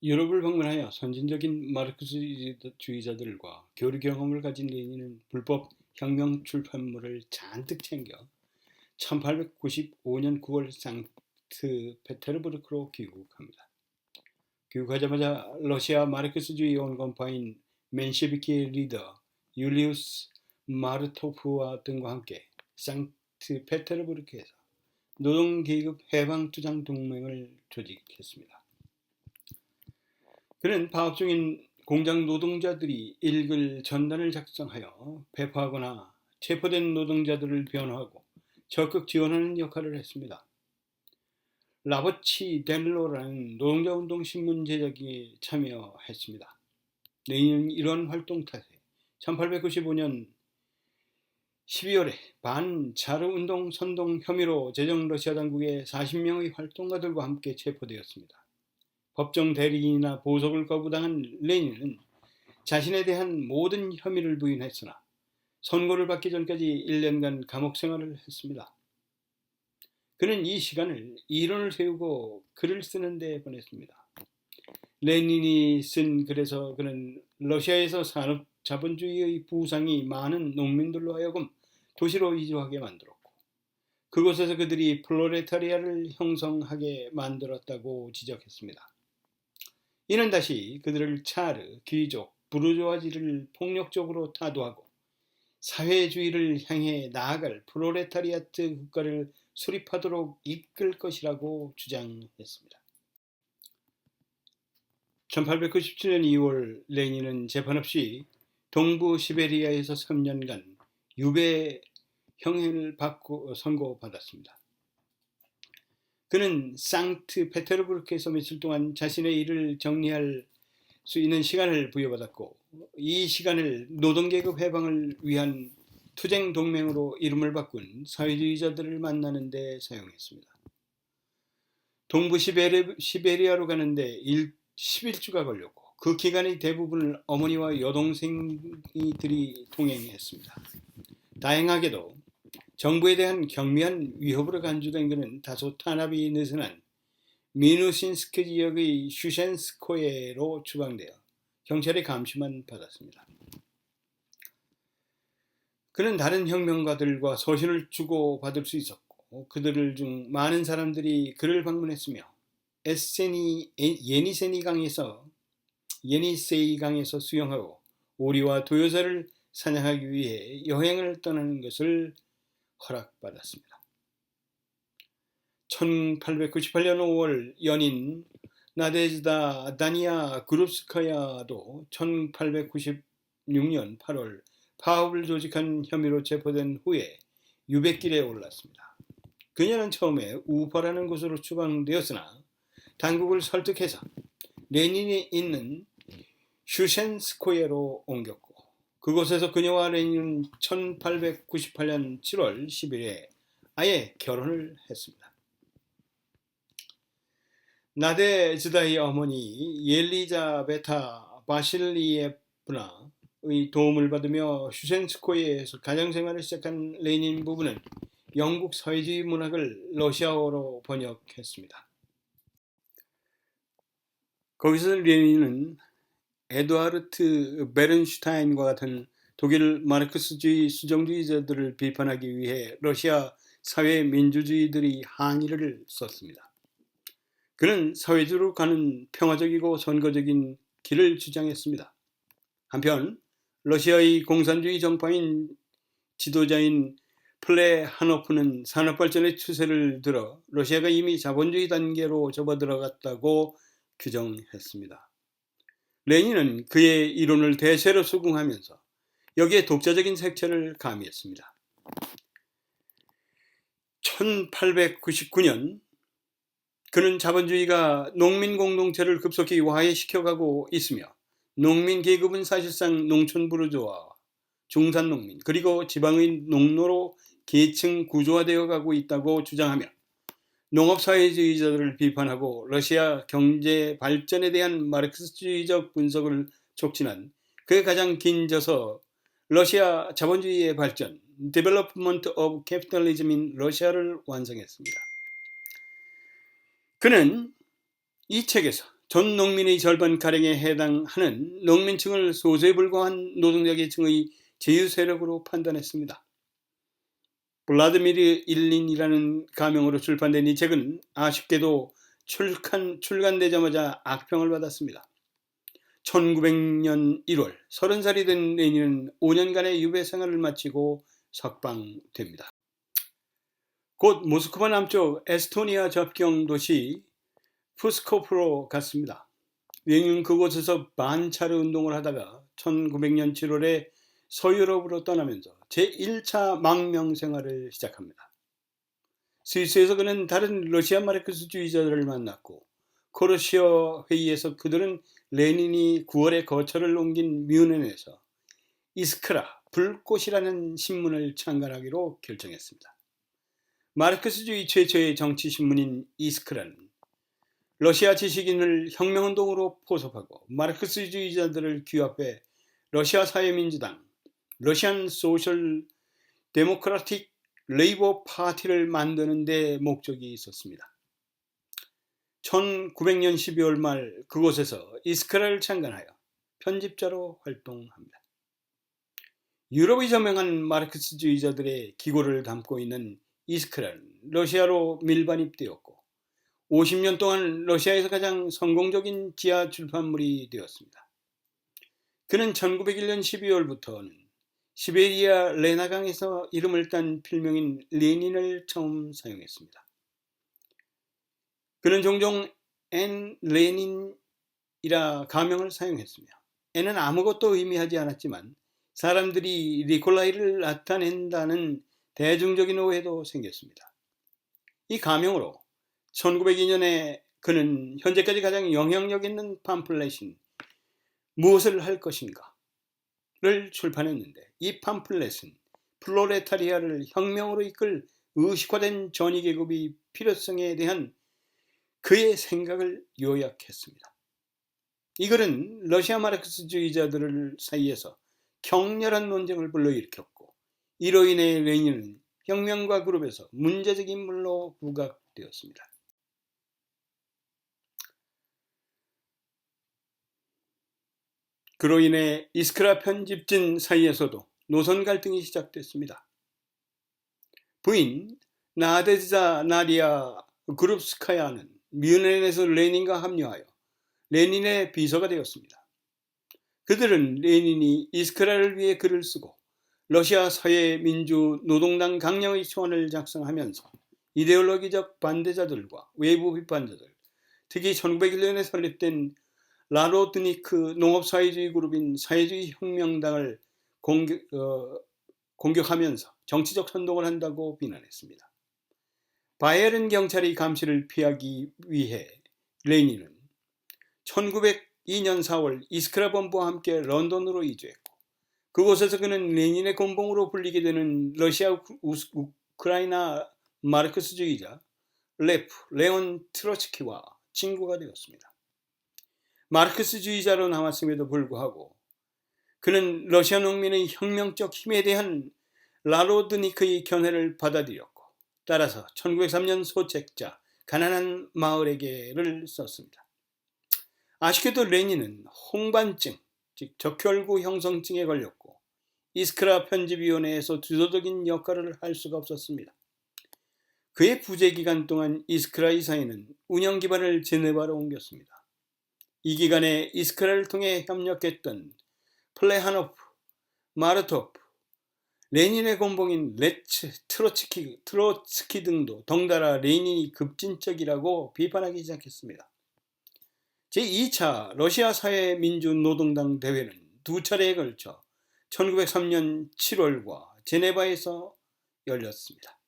유럽을 방문하여 선진적인 마르크스주의자들과 교류 경험을 가진 레닌은 불법 혁명 출판물을 잔뜩 챙겨 1895년 9월 상트페테르부르크로 귀국합니다. 귀국하자마자 러시아 마르크스주의 온건파인 맨셰비키의 리더 율리우스 마르토프와 등과 함께 상트페테르부르크에서 노동계급 해방투쟁 동맹을 조직했습니다. 그는 파업 중인 공장 노동자들이 읽을 전단을 작성하여 배포하거나 체포된 노동자들을 변호하고 적극 지원하는 역할을 했습니다. 라버치 델로라는 노동자운동 신문 제작에 참여했습니다. 레닌은 이런 활동 탓에 1895년 12월에 반자르운동 선동 혐의로 제정 러시아 당국의 40명의 활동가들과 함께 체포되었습니다. 법정 대리인이나 보석을 거부당한 레닌은 자신에 대한 모든 혐의를 부인했으나 선고를 받기 전까지 1년간 감옥 생활을 했습니다. 그는 이 시간을 이론을 세우고 글을 쓰는 데 보냈습니다. 레닌이 쓴 글에서 그는 러시아에서 산업 자본주의의 부상이 많은 농민들로 하여금 도시로 이주하게 만들었고 그곳에서 그들이 플로레타리아를 형성하게 만들었다고 지적했습니다. 이는 다시 그들을 차르, 귀족, 부르주아지를 폭력적으로 타도하고 사회주의를 향해 나아갈 프로레타리아트 국가를 수립하도록 이끌 것이라고 주장했습니다. 1897년 2월 레닌은 재판 없이 동부 시베리아에서 3년간 유배 형을 받고 선고받았습니다. 그는 상트 페테르부르크에서 며칠 동안 자신의 일을 정리할 수 있는 시간을 부여받았고 이 시간을 노동계급 해방을 위한 투쟁 동맹으로 이름을 바꾼 사회주의자들을 만나는 데 사용했습니다. 동부 시베리, 시베리아로 가는데 1, 11주가 걸렸고 그 기간의 대부분을 어머니와 여동생들이 동행했습니다. 다행하게도 정부에 대한 경미한 위협으로 간주된 그는 다소 탄압이 느슨한 미누신스크 지역의 슈셴스코에로 추방되어 경찰의 감시만 받았습니다. 그는 다른 혁명가들과 서신을 주고받을 수 있었고 그들을 중 많은 사람들이 그를 방문했으며 에세니 예니세니 강에서 예니세이 강에서 수영하고 오리와 도요새를 사냥하기 위해 여행을 떠나는 것을 허락받았습니다. 1898년 5월 연인 나데즈다 다니아 그룹스카야도 1896년 8월 파업을 조직한 혐의로 체포된 후에 유배길에 올랐습니다. 그녀는 처음에 우파라는 곳으로 추방되었으나 당국을 설득해서 레닌이 있는 슈센스코에로 옮겼고 그곳에서 그녀와 레닌은 1898년 7월 10일에 아예 결혼을 했습니다. 나데즈다의 어머니 옐리자베타 바실리에프나의 도움을 받으며 슈센스코에서 가정생활을 시작한 레닌 부부는 영국 사회주의 문학을 러시아어로 번역했습니다. 거기서 레닌은 에드와르트 베른슈타인과 같은 독일 마르크스주의 수정주의자들을 비판하기 위해 러시아 사회 민주주의들이 항의를 썼습니다. 그는 사회주의로 가는 평화적이고 선거적인 길을 주장했습니다. 한편 러시아의 공산주의 정파인 지도자인 플레하노프는 산업발전의 추세를 들어 러시아가 이미 자본주의 단계로 접어들어갔다고 규정했습니다. 레닌은 그의 이론을 대세로 수긍하면서 여기에 독자적인 색채를 가미했습니다. 1899년 그는 자본주의가 농민 공동체를 급속히 와해시켜가고 있으며 농민 계급은 사실상 농촌 부르주아, 중산 농민 그리고 지방의 농노로 계층 구조화되어 가고 있다고 주장하며 농업사회주의자들을 비판하고 러시아 경제 발전에 대한 마르크스주의적 분석을 촉진한 그의 가장 긴 저서 러시아 자본주의의 발전 Development of Capitalism in Russia를 완성했습니다. 그는 이 책에서 전 농민의 절반 가량에 해당하는 농민층을 소수에 불과한 노동자 계층의 제휴 세력으로 판단했습니다. 블라드미르 일린이라는 가명으로 출판된 이 책은 아쉽게도 출간, 출간되자마자 악평을 받았습니다. 1900년 1월 30살이 된 레닌은 5년간의 유배 생활을 마치고 석방됩니다. 곧 모스크바 남쪽 에스토니아 접경 도시 푸스코프로 갔습니다. 레닌은 그곳에서 반차르 운동을 하다가 1900년 7월에 서유럽으로 떠나면서 제1차 망명 생활을 시작합니다. 스위스에서 그는 다른 러시아 마르크스주의자들을 만났고 코르시어 회의에서 그들은 레닌이 9월에 거처를 옮긴 뮌헨에서 이스크라 불꽃이라는 신문을 창간하기로 결정했습니다. 마르크스주의 최초의 정치 신문인 이스크라는 러시아 지식인을 혁명운동으로 포섭하고 마르크스주의자들을 규합해 러시아 사회민주당, 러시안 소셜 데모크라틱 레이버 파티를 만드는 데 목적이 있었습니다. 1900년 12월 말 그곳에서 이스크라를 창간하여 편집자로 활동합니다. 유럽의 저명한 마르크스주의자들의 기고를 담고 있는 이스크라는 러시아로 밀반입되었고 50년 동안 러시아에서 가장 성공적인 지하 출판물이 되었습니다. 그는 1901년 12월부터는 시베리아 레나강에서 이름을 딴 필명인 레닌을 처음 사용했습니다. 그는 종종 엔 레닌이라 가명을 사용했으며 N은 아무것도 의미하지 않았지만 사람들이 리콜라이를 나타낸다는 대중적인 오해도 생겼습니다. 이 가명으로 1902년에 그는 현재까지 가장 영향력 있는 팜플렛인 무엇을 할 것인가 를 출판했는데 이 팜플렛은 플로레타리아를 혁명으로 이끌 의식화된 전위계급의 필요성에 대한 그의 생각을 요약했습니다. 이 글은 러시아 마르크스주의자들 사이에서 격렬한 논쟁을 불러일으켰고 이로 인해 레닌은 혁명가 그룹에서 문제적 인물로 부각되었습니다. 그로 인해 이스크라 편집진 사이에서도 노선 갈등이 시작됐습니다. 부인 나데자 나리아 그룹스카야는 뮌헨에서 레닌과 합류하여 레닌의 비서가 되었습니다. 그들은 레닌이 이스크라를 위해 글을 쓰고 러시아 사회민주 노동당 강령의 초안을 작성하면서 이데올로기적 반대자들과 외부 비판자들, 특히 1901년에 설립된 라로드니크 농업사회주의 그룹인 사회주의 혁명당을 공격, 어, 공격하면서 정치적 선동을 한다고 비난했습니다. 바이에른 경찰의 감시를 피하기 위해 레닌은 1902년 4월 이스크라 본부와 함께 런던으로 이주했고 그곳에서 그는 레닌의 공봉으로 불리게 되는 러시아 우크라이나 마르크스주의자 레프 레온 트로츠키와 친구가 되었습니다. 마르크스주의자로 남았음에도 불구하고 그는 러시아 농민의 혁명적 힘에 대한 라로드니크의 견해를 받아들였고 따라서 1903년 소책자 가난한 마을에게를 썼습니다. 아쉽게도 레닌은 홍반증, 즉 적혈구 형성증에 걸렸고 이스크라 편집위원회에서 주도적인 역할을 할 수가 없었습니다. 그의 부재 기간 동안 이스크라 이사회는 운영 기반을 제네바로 옮겼습니다. 이 기간에 이스크라를 통해 협력했던 플레하노프, 마르토프, 레닌의 공봉인 레츠, 트로츠키, 트로츠키 등도 덩달아 레닌이 급진적이라고 비판하기 시작했습니다. 제2차 러시아 사회민주노동당 대회는 두 차례에 걸쳐 1903년 7월과 제네바에서 열렸습니다.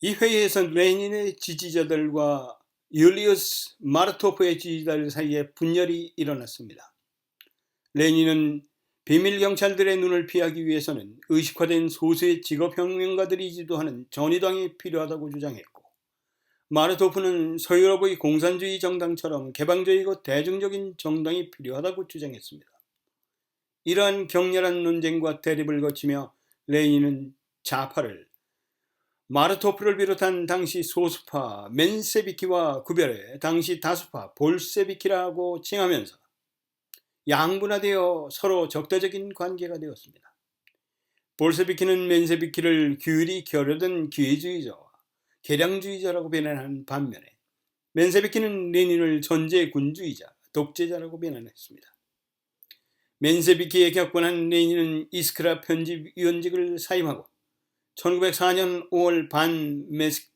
이 회의에서 레닌의 지지자들과 율리우스 마르토프의 지지자들 사이에 분열이 일어났습니다. 레닌은 비밀 경찰들의 눈을 피하기 위해서는 의식화된 소수의 직업혁명가들이 지도하는 전위당이 필요하다고 주장했고 마르토프는 서유럽의 공산주의 정당처럼 개방적이고 대중적인 정당이 필요하다고 주장했습니다. 이러한 격렬한 논쟁과 대립을 거치며 레닌은 좌파를 마르토프를 비롯한 당시 소수파 맨세비키와 구별해 당시 다수파 볼세비키라고 칭하면서 양분화되어 서로 적대적인 관계가 되었습니다. 볼세비키는 맨세비키를 규율이 결여된 기회주의자와 계량주의자라고 비난한 반면에 맨세비키는 레닌을 전제군주의자, 독재자라고 비난했습니다. 맨세비키에 격분한 레닌은 이스크라 편집위원직을 사임하고 1904년 5월 반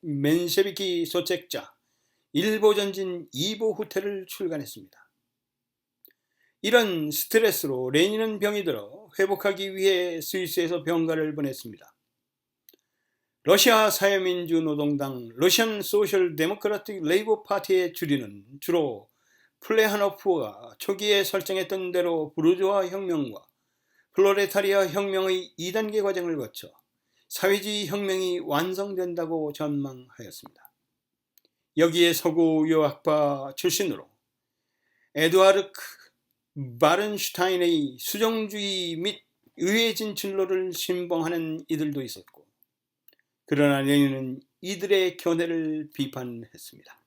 맨세비키 소책자 일보 전진 2보 후퇴를 출간했습니다. 이런 스트레스로 레닌은 병이 들어 회복하기 위해 스위스에서 병가를 보냈습니다. 러시아 사회민주 노동당 러시안 소셜 데모크라틱 레이버 파티의 주류는 주로 플레하노프가 초기에 설정했던 대로 부르주아 혁명과 플로레타리아 혁명의 2단계 과정을 거쳐 사회주의 혁명이 완성된다고 전망하였습니다. 여기에 서구 유학파 출신으로 에드와르크 바른슈타인의 수정주의 및 의회 진출로를 신봉하는 이들도 있었고 그러나 레닌은 이들의 견해를 비판했습니다.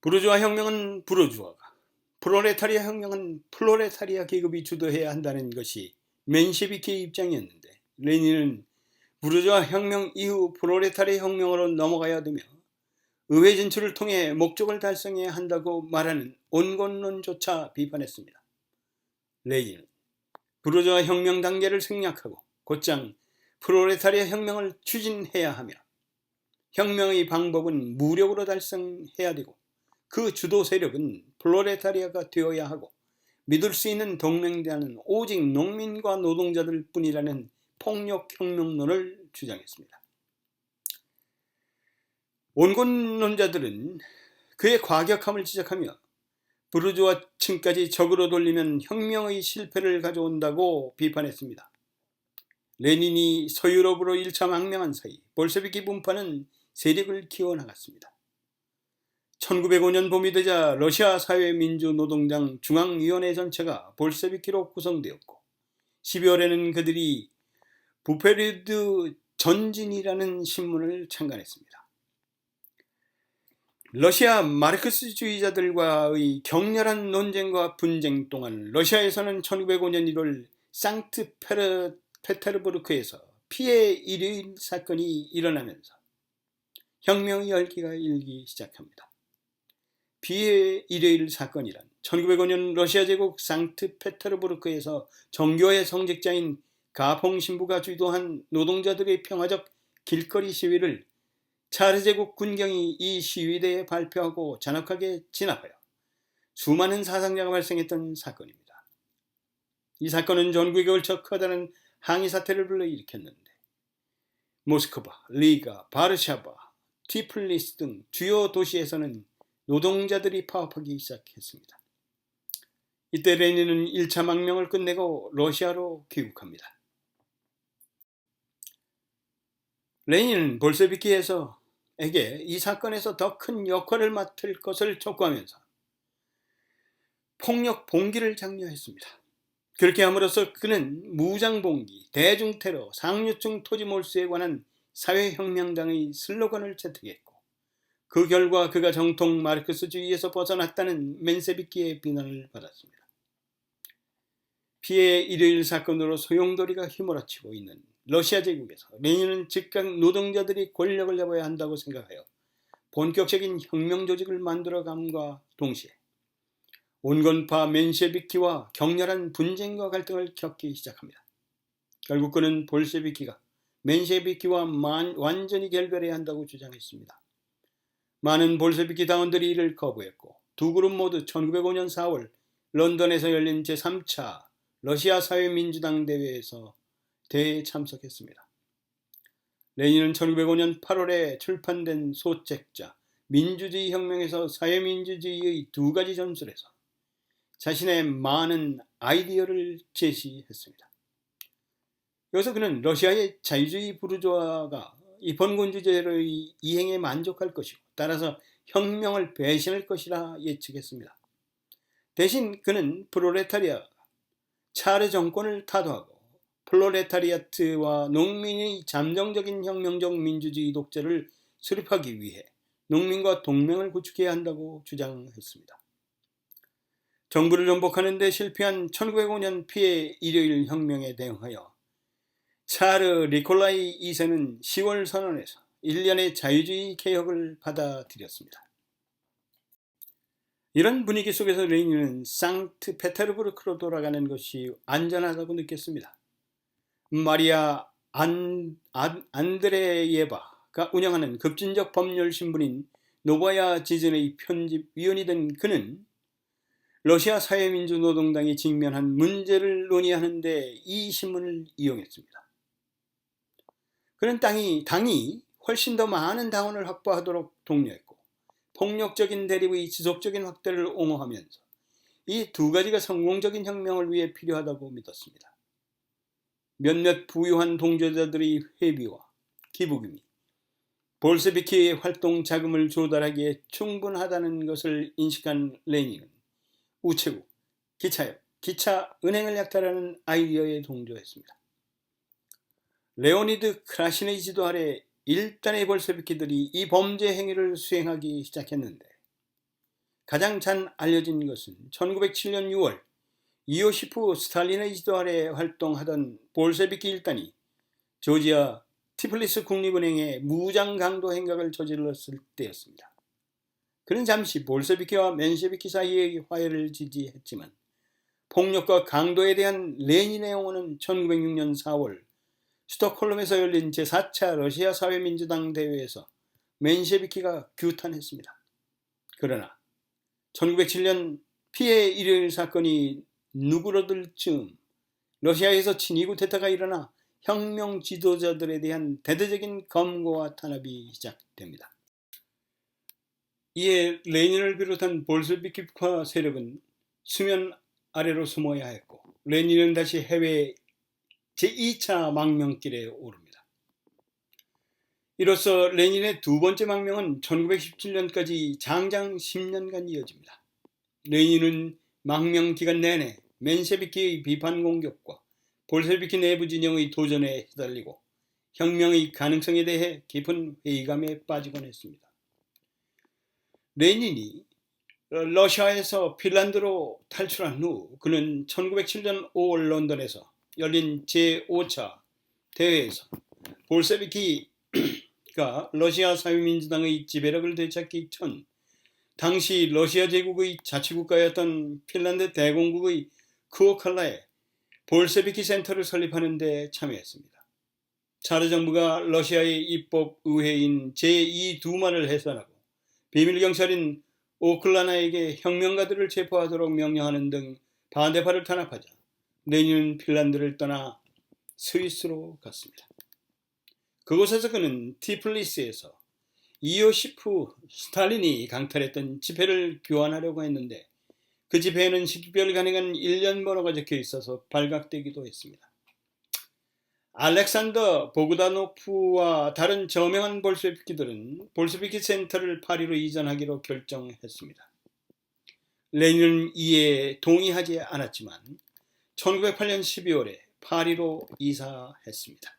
부르주아 혁명은 부르주아가 프로레타리아 혁명은 플로레타리아 계급이 주도해야 한다는 것이 맨셰비키의 입장이었는데 레닌은 부르주아 혁명 이후 프로레타리아 혁명으로 넘어가야 되며 의회 진출을 통해 목적을 달성해야 한다고 말하는 온건론조차 비판했습니다. 레닌은 부르주아 혁명 단계를 생략하고 곧장 프로레타리아 혁명을 추진해야 하며 혁명의 방법은 무력으로 달성해야 되고 그 주도 세력은 플로레타리아가 되어야 하고 믿을 수 있는 동맹대안은 오직 농민과 노동자들 뿐이라는 폭력혁명론을 주장했습니다. 온건론자들은 그의 과격함을 지적하며 부르주아 층까지 적으로 돌리면 혁명의 실패를 가져온다고 비판했습니다. 레닌이 서유럽으로 1차 망명한 사이 볼세비키 분파는 세력을 키워나갔습니다. 1905년 봄이 되자 러시아 사회민주노동당 중앙위원회 전체가 볼세비키로 구성되었고 12월에는 그들이 부페르드 전진이라는 신문을 창간했습니다. 러시아 마르크스주의자들과의 격렬한 논쟁과 분쟁 동안 러시아에서는 1905년 1월 상트페테르부르크에서 피해 일요일 사건이 일어나면서 혁명의 열기가 일기 시작합니다. 피해 일요일 사건이란 1905년 러시아 제국 상트페테르부르크에서 정교의 성직자인 가퐁 신부가 주도한 노동자들의 평화적 길거리 시위를 차르 제국 군경이 이 시위대에 발표하고 잔혹하게 진압하여 수많은 사상자가 발생했던 사건입니다. 이 사건은 전국에 걸쳐 커다란 항의 사태를 불러일으켰는데 모스크바, 리가, 바르샤바, 티플리스 등 주요 도시에서는 노동자들이 파업하기 시작했습니다. 이때 레닌은 1차 망명을 끝내고 러시아로 귀국합니다. 레닌은 볼세비키에서 에게 이 사건에서 더 큰 역할을 맡을 것을 촉구하면서 폭력 봉기를 장려했습니다. 그렇게 함으로써 그는 무장봉기, 대중테러, 상류층 토지 몰수에 관한 사회혁명당의 슬로건을 채택했고 그 결과 그가 정통 마르크스주의에서 벗어났다는 맨세비키의 비난을 받았습니다. 피해 일요일 사건으로 소용돌이가 휘몰아치고 있는 러시아 제국에서 레닌은 즉각 노동자들이 권력을 잡아야 한다고 생각하여 본격적인 혁명 조직을 만들어감과 동시에 온건파 맨셰비키와 격렬한 분쟁과 갈등을 겪기 시작합니다. 결국 그는 볼셰비키가 맨셰비키와 완전히 결별해야 한다고 주장했습니다. 많은 볼셰비키 당원들이 이를 거부했고 두 그룹 모두 1905년 4월 런던에서 열린 제3차 러시아 사회민주당 대회에서 대회에 참석했습니다. 레닌은 1905년 8월에 출판된 소책자 민주주의 혁명에서 사회민주주의의 두 가지 전술에서 자신의 많은 아이디어를 제시했습니다. 여기서 그는 러시아의 자유주의 부르주아가 이 번군주제로의 이행에 만족할 것이고 따라서 혁명을 배신할 것이라 예측했습니다. 대신 그는 프로레타리아가 차르 정권을 타도하고 플로레타리아트와 농민의 잠정적인 혁명적 민주주의 독재를 수립하기 위해 농민과 동맹을 구축해야 한다고 주장했습니다. 정부를 전복하는 데 실패한 1905년 피해 일요일 혁명에 대응하여 차르 리콜라이 2세는 10월 선언에서 1년의 자유주의 개혁을 받아들였습니다. 이런 분위기 속에서 레닌은 상트페테르부르크로 돌아가는 것이 안전하다고 느꼈습니다. 마리아 안, 안, 안드레예바가 운영하는 급진적 법률 신문인 노바야 지진의 편집위원이 된 그는 러시아 사회민주노동당이 직면한 문제를 논의하는데 이 신문을 이용했습니다. 그는 당이, 당이 훨씬 더 많은 당원을 확보하도록 독려했고 폭력적인 대립의 지속적인 확대를 옹호하면서 이 두 가지가 성공적인 혁명을 위해 필요하다고 믿었습니다. 몇몇 부유한 동조자들의 회비와 기부금이 볼세비키의 활동 자금을 조달하기에 충분하다는 것을 인식한 레닌은 우체국, 기차역, 기차 은행을 약탈하는 아이디어에 동조했습니다. 레오니드 크라시의 지도 아래 일단의 볼세비키들이 이 범죄 행위를 수행하기 시작했는데 가장 잘 알려진 것은 1907년 6월 이오시프 스탈린의 지도 아래 활동하던 볼세비키 일단이 조지아 티플리스 국립은행에 무장 강도 행각을 저질렀을 때였습니다. 그는 잠시 볼세비키와 맨셰비키 사이의 화해를 지지했지만 폭력과 강도에 대한 레닌의 용어는 1906년 4월 스톡홀름에서 열린 제4차 러시아 사회민주당 대회에서 맨셰비키가 규탄했습니다. 그러나 1907년 피해 일요일 사건이 누그러들 즈음 러시아에서 친이구 대타가 일어나 혁명 지도자들에 대한 대대적인 검거와 탄압이 시작됩니다. 이에 레닌을 비롯한 볼스비키파 세력은 수면 아래로 숨어야 했고 레닌은 다시 해외 제2차 망명길에 오릅니다. 이로써 레닌의 두 번째 망명은 1917년까지 장장 10년간 이어집니다. 레닌은 망명 기간 내내 맨셰비키의 비판 공격과 볼세비키 내부 진영의 도전에 휘달리고 혁명의 가능성에 대해 깊은 회의감에 빠지곤 했습니다. 레닌이 러시아에서 핀란드로 탈출한 후 그는 1907년 5월 런던에서 열린 제5차 대회에서 볼세비키가 러시아 사회민주당의 지배력을 되찾기 전 당시 러시아 제국의 자치국가였던 핀란드 대공국의 크오칼라에 볼세비키 센터를 설립하는 데 참여했습니다. 차르 정부가 러시아의 입법 의회인 제2두마를 해산하고 비밀 경찰인 오클라나에게 혁명가들을 체포하도록 명령하는 등 반대파를 탄압하자 레닌은 핀란드를 떠나 스위스로 갔습니다. 그곳에서 그는 티플리스에서 이오시프 스탈린이 강탈했던 지폐를 교환하려고 했는데 그 집회에는 식별 가능한 1년 번호가 적혀 있어서 발각되기도 했습니다. 알렉산더 보그다노프와 다른 저명한 볼셰비키들은 볼셰비키 센터를 파리로 이전하기로 결정했습니다. 레닌은 이에 동의하지 않았지만 1908년 12월에 파리로 이사했습니다.